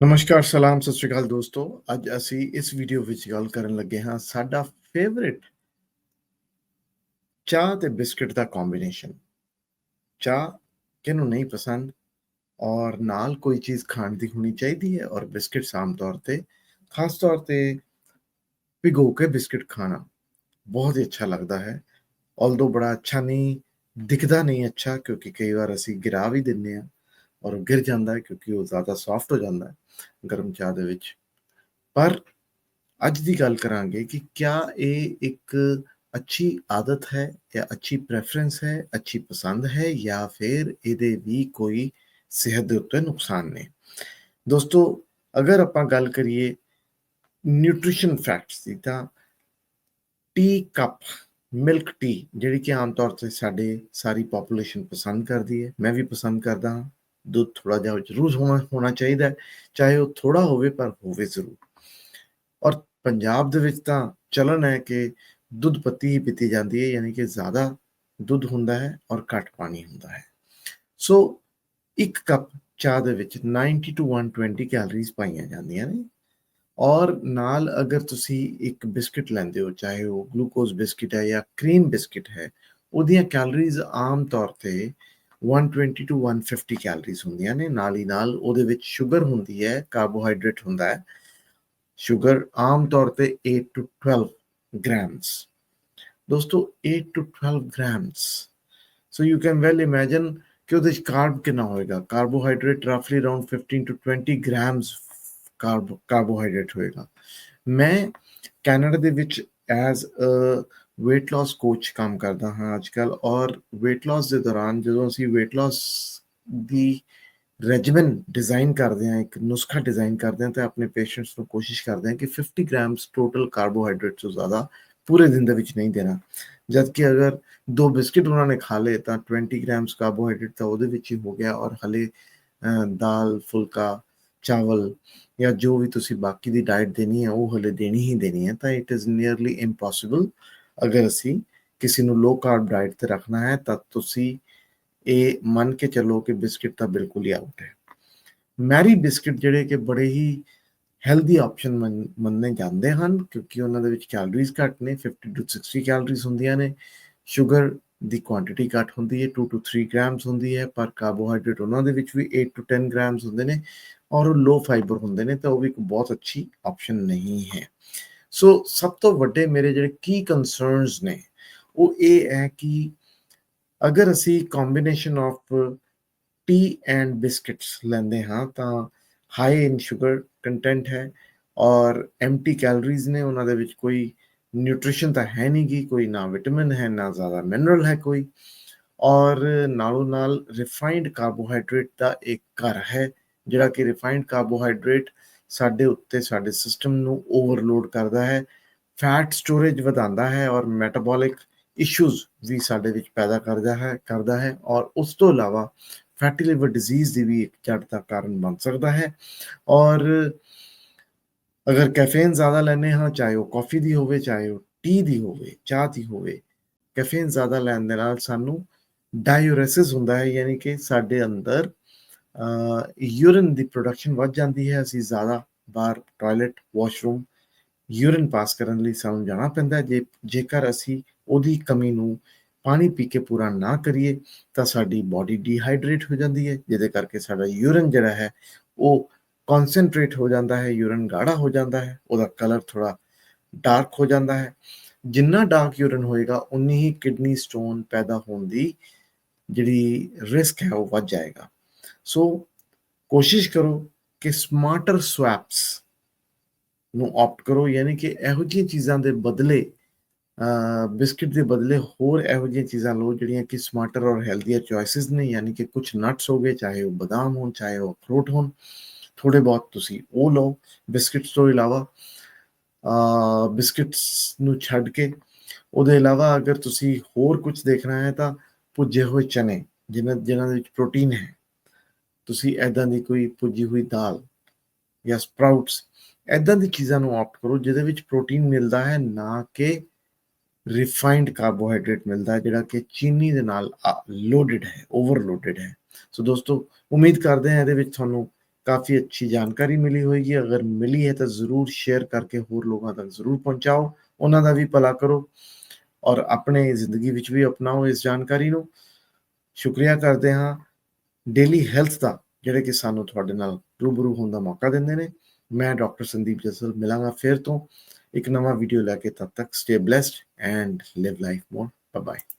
ਨਮਸਕਾਰ, ਸਲਾਮ, ਸਤਿ ਸ਼੍ਰੀ ਅਕਾਲ ਦੋਸਤੋ। ਅੱਜ ਅਸੀਂ ਇਸ ਵੀਡੀਓ ਵਿੱਚ ਗੱਲ ਕਰਨ ਲੱਗੇ ਹਾਂ ਸਾਡਾ ਫੇਵਰਿਟ ਚਾਹ ਤੇ ਬਿਸਕਟ ਦਾ ਕੰਬੀਨੇਸ਼ਨ ਚਾਹ ਕਿਹਨੂੰ ਨਹੀਂ ਪਸੰਦ? ਔਰ ਨਾਲ ਕੋਈ ਚੀਜ਼ ਖਾਣ ਦੀ ਹੋਣੀ ਚਾਹੀਦੀ ਹੈ ਔਰ ਬਿਸਕਟ ਆਮ ਤੌਰ ਤੇ, ਖਾਸ ਤੌਰ ਤੇ ਭਿਗੋ ਕੇ ਬਿਸਕਟ ਖਾਣਾ ਬਹੁਤ ਹੀ ਅੱਛਾ ਲੱਗਦਾ ਹੈ। ਆਲਦੋ ਬੜਾ ਅੱਛਾ ਨਹੀਂ, ਦਿਖਦਾ ਨਹੀਂ ਅੱਛਾ ਕਿਉਂਕਿ ਕਈ ਵਾਰ ਅਸੀਂ ਗਿਰਾ ਵੀ ਦਿੰਦੇ ਆ ਔਰ ਉਹ ਗਿਰ ਜਾਂਦਾ ਹੈ ਕਿਉਂਕਿ ਉਹ ਜ਼ਿਆਦਾ ਸੌਫਟ ਹੋ ਜਾਂਦਾ ਹੈ। ਗਰਮ ਚਾਹ ਦੇ ਵਿੱਚ। ਪਰ ਅੱਜ ਦੀ ਗੱਲ ਕਰਾਂਗੇ ਕਿ ਕਿਆ ਇਹ ਇੱਕ ਅੱਛੀ ਆਦਤ ਹੈ ਜਾਂ ਅੱਛੀ ਪ੍ਰੈਫਰੈਂਸ ਹੈ, ਅੱਛੀ ਪਸੰਦ ਹੈ ਜਾਂ ਫਿਰ ਇਹਦੇ ਵੀ ਕੋਈ ਸਿਹਤ ਦੇ ਉੱਤੇ ਨੁਕਸਾਨ ਨੇ। ਦੋਸਤੋ, ਅਗਰ ਆਪਾਂ ਗੱਲ ਕਰੀਏ ਨਿਊਟ੍ਰੀਸ਼ਨ ਫੈਕਟਸ ਦੀ, ਤਾਂ ਟੀ ਕੱਪ ਮਿਲਕ ਟੀ ਜਿਹੜੀ ਕਿ ਆਮ ਤੌਰ ਤੇ ਸਾਡੇ ਸਾਰੀ ਪੋਪੂਲੇਸ਼ਨ ਪਸੰਦ ਕਰਦੀ ਹੈ, ਮੈਂ ਵੀ ਪਸੰਦ ਕਰਦਾ ਹਾਂ। ਦੁੱਧ ਥੋੜਾ ਜਿਹਾ ਜ਼ਰੂਰ ਹੋਣਾ ਹੋਣਾ ਚਾਹੀਦਾ ਚਾਹੇ ਉਹ ਥੋੜਾ ਹੋਵੇ ਪਰ ਹੋਵੇ ਜ਼ਰੂਰ। ਔਰ ਪੰਜਾਬ ਦੇ ਵਿੱਚ ਤਾਂ ਚਲਨ ਹੈ ਕਿ ਦੁੱਧ ਪੱਤੀ ਹੀ ਪੀਤੀ ਜਾਂਦੀ ਹੈ, ਯਾਨੀ ਕਿ ਜ਼ਿਆਦਾ ਦੁੱਧ ਹੁੰਦਾ ਹੈ ਔਰ ਘੱਟ ਪਾਣੀ ਹੁੰਦਾ ਹੈ। ਸੋ ਇੱਕ ਕੱਪ ਚਾਹ ਦੇ ਵਿੱਚ 90 ਤੋਂ 120 ਕੈਲਰੀਜ਼ ਪਾਈਆਂ ਜਾਂਦੀਆਂ ਨੇ ਔਰ ਨਾਲ ਅਗਰ ਤੁਸੀਂ ਇੱਕ ਬਿਸਕਟ ਲੈਂਦੇ ਹੋ, ਚਾਹੇ ਉਹ ਗਲੂਕੋਜ਼ ਬਿਸਕਟ ਹੈ ਜਾਂ ਕਰੀਮ ਬਿਸਕਟ ਹੈ, ਉਹਦੀਆਂ ਕੈਲਰੀਜ਼ ਆਮ ਤੌਰ ਤੇ 120 ਤੋਂ 150 ਕੈਲਰੀਜ਼ ਹੁੰਦੀਆਂ ਨੇ, ਨਾਲ ਹੀ ਨਾਲ ਉਹਦੇ ਵਿੱਚ ਸ਼ੂਗਰ ਹੁੰਦੀ ਹੈ ਕਾਰਬੋਹਾਈਡਰੇਟ ਹੁੰਦਾ ਹੈ। ਸ਼ੂਗਰ ਆਮ ਤੌਰ ਤੇ 8 ਤੋਂ 12 grams ਦੋਸਤੋ 8 ਤੋਂ 12 grams so you can well imagine ਕਿ ਉਹਦੇ ਵਿੱਚ ਕਾਰਬ ਕਿੰਨਾ ਹੋਏਗਾ। ਕਾਰਬੋਹਾਈਡਰੇਟ ਰਫਲੀ ਅਰਾਊਂਡ 15 ਤੋਂ 20 grams ਕਾਰਬੋਹਾਈਡਰੇਟ ਹੋਏਗਾ। ਮੈਂ ਕੈਨੇਡਾ ਦੇ ਵਿੱਚ as a weight loss coach ਕੰਮ ਕਰਦਾ ਹਾਂ ਅੱਜਕੱਲ ਔਰ weight loss ਦੇ ਦੌਰਾਨ ਜਦੋਂ ਅਸੀਂ weight loss ਦੀ ਰੈਜੀਮਨ ਡਿਜ਼ਾਈਨ ਕਰਦੇ ਹਾਂ, ਇੱਕ ਨੁਸਖਾ ਡਿਜ਼ਾਈਨ ਕਰਦੇ ਹਾਂ, ਤਾਂ ਆਪਣੇ ਪੇਸ਼ੈਂਟਸ ਨੂੰ ਕੋਸ਼ਿਸ਼ ਕਰਦੇ ਹਾਂ ਕਿ 50 ਗ੍ਰਾਮਸ ਟੋਟਲ ਕਾਰਬੋਹਾਈਡਰੇਟ ਤੋਂ ਜ਼ਿਆਦਾ ਪੂਰੇ ਦਿਨ ਦੇ ਵਿੱਚ ਨਹੀਂ ਦੇਣਾ। ਜਦ ਕਿ ਅਗਰ ਦੋ ਬਿਸਕਟ ਉਹਨਾਂ ਨੇ ਖਾ ਲਏ, ਤਾਂ 20 ਗ੍ਰਾਮਸ ਕਾਰਬੋਹਾਈਡਰੇਟ ਤਾਂ ਉਹਦੇ ਵਿੱਚ ਹੀ ਹੋ ਗਿਆ ਔਰ ਹਲੇ ਦਾਲ, ਫੁਲਕਾ, ਚਾਵਲ ਜਾਂ ਜੋ ਵੀ ਤੁਸੀਂ ਬਾਕੀ ਦੀ ਡਾਈਟ ਦੇਣੀ ਹੈ, ਉਹ ਹਲੇ ਦੇਣੀ ਹੀ ਦੇਣੀ ਹੈ, ਤਾਂ ਇਟ ਇਜ਼ ਨੀਅਰਲੀ ਇੰਪੋਸੀਬਲ ਅਗਰ ਅਸੀਂ ਕਿਸੇ ਨੂੰ ਲੋ ਕਾਰਬ ਡਾਈਟ ਤੇ ਰੱਖਣਾ ਹੈ, ਤਾਂ ਤੁਸੀਂ ਇਹ ਮੰਨ ਕੇ ਚੱਲੋ ਕਿ ਬਿਸਕਟ ਤਾਂ ਬਿਲਕੁਲ ਹੀ ਆਊਟ ਹੈ। ਮੈਰੀ ਬਿਸਕਟ ਜਿਹੜੇ ਕਿ ਬੜੇ ਹੀ ਹੈਲਦੀ ਆਪਸ਼ਨ ਮੰਨੇ ਜਾਂਦੇ ਹਨ, ਕਿਉਂਕਿ ਉਹਨਾਂ ਦੇ ਵਿੱਚ ਕੈਲਰੀਜ਼ ਘੱਟ ਨੇ 50 ਤੋਂ 60 ਕੈਲਰੀਜ਼ ਹੁੰਦੀਆਂ ਨੇ ਸ਼ੂਗਰ ਦੀ ਕੁਆਂਟੀਟੀ ਘੱਟ ਹੁੰਦੀ ਹੈ 2 ਤੋਂ 3 ਗ੍ਰਾਮਸ ਹੁੰਦੀ ਹੈ, ਪਰ ਕਾਰਬੋਹਾਈਡਰੇਟ ਉਹਨਾਂ ਦੇ ਵਿੱਚ ਵੀ 8 ਤੋਂ 10 ਗ੍ਰਾਮਸ ਹੁੰਦੇ ਨੇ, ਔਰ ਉਹ ਲੋ ਫਾਈਬਰ ਹੁੰਦੇ ਨੇ, ਤਾਂ ਉਹ ਵੀ ਇੱਕ ਬਹੁਤ ਅੱਛੀ ਆਪਸ਼ਨ ਨਹੀਂ ਹੈ। ਸੋ ਸਭ ਤੋਂ ਵੱਡੇ ਮੇਰੇ ਜਿਹੜੇ ਕੀ ਕਨਸਰਨਸ ਨੇ ਉਹ ਇਹ ਹੈ ਕਿ ਅਗਰ ਅਸੀਂ combination of tea and biscuits ਲੈਂਦੇ ਹਾਂ ਤਾਂ ਹਾਈ ਇਨ ਸ਼ੂਗਰ ਕੰਟੈਂਟ ਹੈ ਔਰ ਐਮਟੀ ਕੈਲਰੀਜ਼ ਨੇ ਉਹਨਾਂ ਦੇ ਵਿੱਚ ਕੋਈ ਨਿਊਟ੍ਰੀਸ਼ਨ ਤਾਂ ਹੈ ਨਹੀਂ ਗੀ ਕੋਈ ਨਾ ਵਿਟਾਮਿਨ ਹੈ ਨਾ ਜ਼ਿਆਦਾ ਮਿਨਰਲ ਹੈ ਕੋਈ ਔਰ ਨਾਲੋਂ ਨਾਲ ਰਿਫਾਈਨਡ ਕਾਰਬੋਹਾਈਡਰੇਟ ਦਾ ਇੱਕ ਘਰ ਹੈ ਜਿਹੜਾ ਕਿ ਰਿਫਾਈਨਡ ਕਾਰਬੋਹਾਈਡਰੇਟ ਸਾਡੇ ਉੱਤੇ, ਸਾਡੇ ਸਿਸਟਮ ਨੂੰ ਓਵਰਲੋਡ ਕਰਦਾ ਹੈ ਫੈਟ ਸਟੋਰੇਜ ਵਧਾਉਂਦਾ ਹੈ ਔਰ ਮੈਟਾਬੋਲਿਕ ਇਸ਼ੂਜ਼ ਵੀ ਸਾਡੇ ਵਿੱਚ ਪੈਦਾ ਕਰਦਾ ਹੈ ਕਰਦਾ ਹੈ ਔਰ ਉਸ ਤੋਂ ਇਲਾਵਾ ਫੈਟੀ ਲਿਵਰ ਡਿਜ਼ੀਜ਼ ਦੀ ਵੀ ਇੱਕ ਜੜ ਦਾ ਕਾਰਨ ਬਣ ਸਕਦਾ ਹੈ ਔਰ ਅਗਰ ਕੈਫੇਨ ਜ਼ਿਆਦਾ ਲੈਣੇ ਹਾਂ, ਚਾਹੇ ਉਹ ਕਾਫੀ ਦੀ ਹੋਵੇ, ਚਾਹੇ ਉਹ ਟੀ ਦੀ ਹੋਵੇ, ਚਾਹ ਦੀ ਹੋਵੇ ਕੈਫੇਨ ਜ਼ਿਆਦਾ ਲੈਣ ਦੇ ਨਾਲ ਸਾਨੂੰ ਡਾਇੂਰੈਸਿਸ ਹੁੰਦਾ ਹੈ, ਯਾਨੀ ਕਿ ਸਾਡੇ ਅੰਦਰ ਯੂਰਿਨ ਦੀ ਪ੍ਰੋਡਕਸ਼ਨ ਵੱਧ ਜਾਂਦੀ ਹੈ। ਅਸੀਂ ਜ਼ਿਆਦਾ ਬਾਹਰ ਟਾਇਲਟ ਵਾਸ਼ਰੂਮ ਯੂਰਿਨ ਪਾਸ ਕਰਨ ਲਈ ਸਾਨੂੰ ਜਾਣਾ ਪੈਂਦਾ ਜੇ, ਜੇਕਰ ਅਸੀਂ ਉਹਦੀ ਕਮੀ ਨੂੰ ਪਾਣੀ ਪੀ ਕੇ ਪੂਰਾ ਨਾ ਕਰੀਏ, ਤਾਂ ਸਾਡੀ ਬਾਡੀ ਡੀਹਾਈਡਰੇਟ ਹੋ ਜਾਂਦੀ ਹੈ। ਜਿਹਦੇ ਕਰਕੇ ਸਾਡਾ ਯੂਰਿਨ ਜਿਹੜਾ ਹੈ, ਉਹ ਕਨਸੈਂਟਰੇਟ ਹੋ ਜਾਂਦਾ ਹੈ ਯੂਰਿਨ ਗਾੜਾ ਹੋ ਜਾਂਦਾ ਹੈ। ਉਹਦਾ ਕਲਰ ਥੋੜਾ ਡਾਰਕ ਹੋ ਜਾਂਦਾ ਹੈ। ਜਿੰਨਾ ਡਾਰਕ ਯੂਰਿਨ ਹੋਏਗਾ, ਉਨੀ ਹੀ ਕਿਡਨੀ ਸਟੋਨ ਪੈਦਾ ਹੋਣ ਦੀ ਜਿਹੜੀ ਰਿਸਕ ਹੈ, ਉਹ ਵੱਧ ਜਾਏਗਾ। ਸੋ ਕੋਸ਼ਿਸ਼ ਕਰੋ ਕਿ ਸਮਾਰਟਰ ਸਵੈਪਸ ਨੂੰ ਆਪਟ ਕਰੋ ਯਾਨੀ ਕਿ ਇਹੋ ਜਿਹੀਆਂ ਚੀਜ਼ਾਂ ਦੇ ਬਦਲੇ ਬਿਸਕਟ ਦੇ ਬਦਲੇ ਹੋਰ ਇਹੋ ਜਿਹੀਆਂ ਚੀਜ਼ਾਂ ਲਓ ਜਿਹੜੀਆਂ ਕਿ ਸਮਾਰਟਰ ਔਰ ਹੈਲਥੀਅਰ ਚੋਇਸਸ ਨੇ ਯਾਨੀ ਕਿ ਕੁਝ ਨਟਸ ਹੋ ਗਏ ਚਾਹੇ ਉਹ ਬਦਾਮ ਹੋਣ ਚਾਹੇ ਉਹ ਅਖਰੋਟ ਹੋਣ ਥੋੜੇ ਬਹੁਤ ਤੁਸੀਂ ਉਹ ਲਓ ਬਿਸਕਟਸ ਤੋਂ ਇਲਾਵਾ ਬਿਸਕਟਸ ਨੂੰ ਛੱਡ ਕੇ ਉਹਦੇ ਇਲਾਵਾ ਅਗਰ ਤੁਸੀਂ ਹੋਰ ਕੁਝ ਦੇਖਣਾ ਹੈ ਤਾਂ ਭੁੱਜੇ ਹੋਏ ਚਨੇ ਜਿਨ੍ਹਾਂ ਜਿਨ੍ਹਾਂ ਦੇ ਵਿੱਚ ਪ੍ਰੋਟੀਨ ਹੈ ਤੁਸੀਂ ਐਦਾਂ ਦੀ ਕੋਈ ਪੁੱਜੀ ਹੋਈ ਦਾਲ ਜਾਂ ਸਪਰਾਊਟਸ ਐਦਾਂ ਦੀ ਚੀਜ਼ਾਂ ਨੂੰ ਆਪਟ ਕਰੋ ਜਿਹਦੇ ਵਿੱਚ ਪ੍ਰੋਟੀਨ ਮਿਲਦਾ ਹੈ, ਨਾ ਕਿ ਰਿਫਾਈਨਡ ਕਾਰਬੋਹਾਈਡਰੇਟ ਮਿਲਦਾ ਜਿਹੜਾ ਕਿ ਚੀਨੀ ਦੇ ਨਾਲ ਲੋਡਡ ਹੈ ਓਵਰਲੋਡਡ ਹੈ। ਸੋ ਦੋਸਤੋ, ਉਮੀਦ ਕਰਦੇ ਹਾਂ ਇਹਦੇ ਵਿੱਚ ਤੁਹਾਨੂੰ ਕਾਫੀ ਅੱਛੀ ਜਾਣਕਾਰੀ ਮਿਲੀ ਹੋਏਗੀ। ਅਗਰ ਮਿਲੀ ਹੈ ਤਾਂ ਜ਼ਰੂਰ ਸ਼ੇਅਰ ਕਰਕੇ ਹੋਰ ਲੋਕਾਂ ਤੱਕ ਜ਼ਰੂਰ ਪਹੁੰਚਾਓ। ਉਹਨਾਂ ਦਾ ਵੀ ਭਲਾ ਕਰੋ ਔਰ ਆਪਣੇ ਜ਼ਿੰਦਗੀ ਵਿੱਚ ਵੀ ਅਪਣਾਓ ਇਸ ਜਾਣਕਾਰੀ ਨੂੰ। ਸ਼ੁਕਰੀਆ ਕਰਦੇ ਹਾਂ। ਡੇਲੀ ਹੈਲਥ ਦਾ ਜਿਹੜੇ ਕਿ ਸਾਨੂੰ ਤੁਹਾਡੇ ਨਾਲ ਰੂਬਰੂ ਹੋਣ ਦਾ ਮੌਕਾ ਦਿੰਦੇ ਨੇ। ਮੈਂ ਡਾਕਟਰ ਸੰਦੀਪ ਜਸਲ ਮਿਲਾਂਗਾ ਫਿਰ ਤੋਂ। ਇੱਕ ਨਵਾਂ ਵੀਡੀਓ ਲੈ ਕੇ ਤਦ ਤੱਕ stay blessed and live life more bye